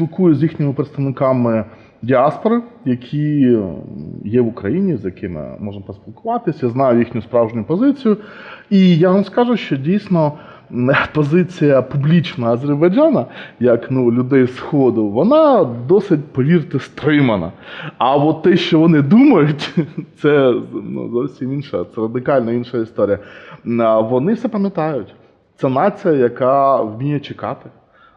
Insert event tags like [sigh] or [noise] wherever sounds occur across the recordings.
спілкуюся з їхніми представниками діаспори, які є в Україні, з якими можемо поспілкуватися. Я знаю їхню справжню позицію. І я вам скажу, що дійсно [laughs] позиція публічна Азербайджана, як ну, людей Сходу, вона досить, повірте, стримана. А от те, що вони думають, [laughs] це ну, зовсім інша, це радикально інша історія. Вони все пам'ятають. Це нація, яка вміє чекати.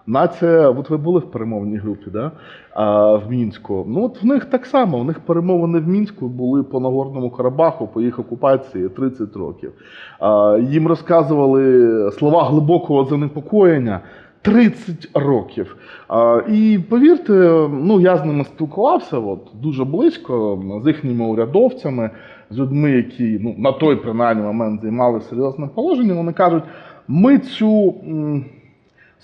Нація, от ви були в перемовній групі, да? а, в Мінську. Ну от в них так само. В них перемовини в Мінську були по Нагорному Карабаху, по їх окупації 30 років. А, їм розказували слова глибокого занепокоєння. 30 років. А, і повірте, ну я з ними спілкувався от, дуже близько з їхніми урядовцями, з людьми, які ну, на той принаймні момент займали серйозне положення. Вони кажуть, ми цю.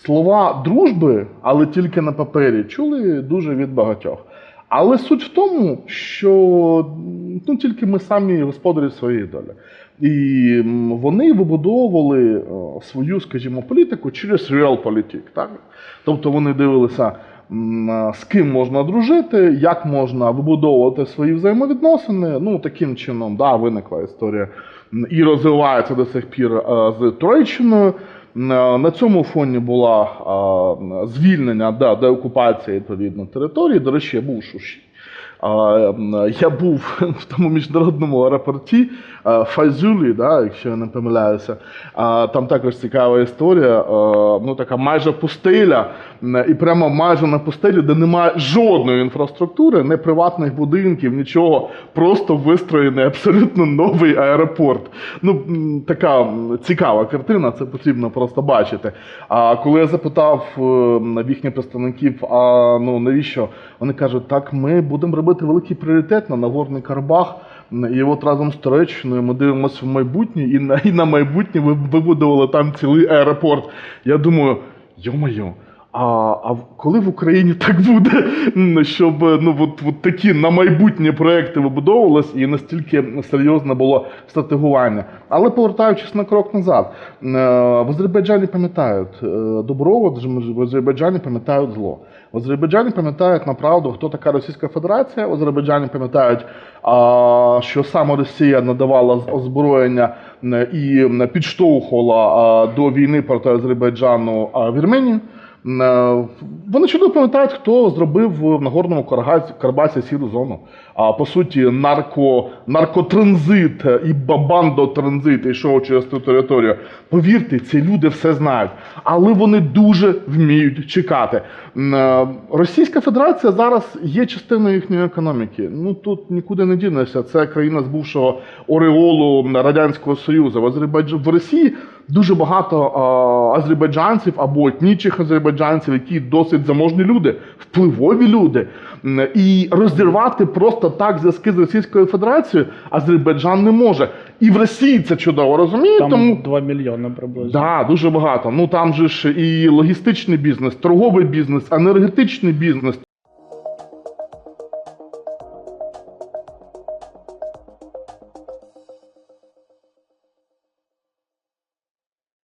Слова дружби, але тільки на папері, чули дуже від багатьох. Але суть в тому, що ну, тільки ми самі господарі своєї долі. І вони вибудовували е, свою, скажімо, політику через realpolitik. Так? Тобто вони дивилися, з ким можна дружити, як можна вибудовувати свої взаємовідносини. Ну, таким чином, да, виникла історія і розвивається до сих пір е, з Туреччиною. На на цьому фоні була звільнення да, деокупація відповідно території. До речі, я був у Шуші. Я був в тому міжнародному аеропорті а, Файзулі, да, якщо я не помиляюся. Там також цікава історія. а, ну, така майже пустеля, і прямо майже на пустелі, де немає жодної інфраструктури, не приватних будинків, нічого, просто вистроєний абсолютно новий аеропорт. Ну, така цікава картина, це потрібно просто бачити. А коли я запитав е, їхніх представників, а ну навіщо? Вони кажуть, так ми будемо робити великий пріоритет на Нагорний Карабах. І от разом з Туреччиною ми дивимося в майбутнє, і на, і на майбутнє ви вибудували там цілий аеропорт. Я думаю, йо-моє, а, а коли в Україні так буде, щоб е, ну, от, от такі на майбутнє проекти вибудовувались і настільки серйозне було стратегування. Але повертаючись на крок назад, е, в Азербайджані пам'ятають е, добро, в Азербайджані пам'ятають зло. В Азербайджані пам'ятають направду, хто така Російська Федерація. В Азербайджані пам'ятають, що саме Росія надавала озброєння і підштовхувала до війни проти Азербайджану Вірменію. Е, Вони чудово пам'ятають, хто зробив в Нагорному Карабасі сіру зону. А по суті, нарко, наркотранзит і бабандотранзит йшов через ту територію. Повірте, ці люди все знають, але вони дуже вміють чекати. Е, Російська Федерація зараз є частиною їхньої економіки. Ну тут нікуди не дінешся. Це країна з бувшого ореолу Радянського Союзу. В Азербайдж... в Росії дуже багато а, азербайджанців або етнічних азербайджанців, які досить заможні люди, впливові люди. І розірвати просто так зв'язки з Російською Федерацією Азербайджан не може. І в Росії це чудово розуміють, Там тому 2 мільйони приблизно. Да, дуже багато. Ну там же ж і логістичний бізнес, торговий бізнес, енергетичний бізнес.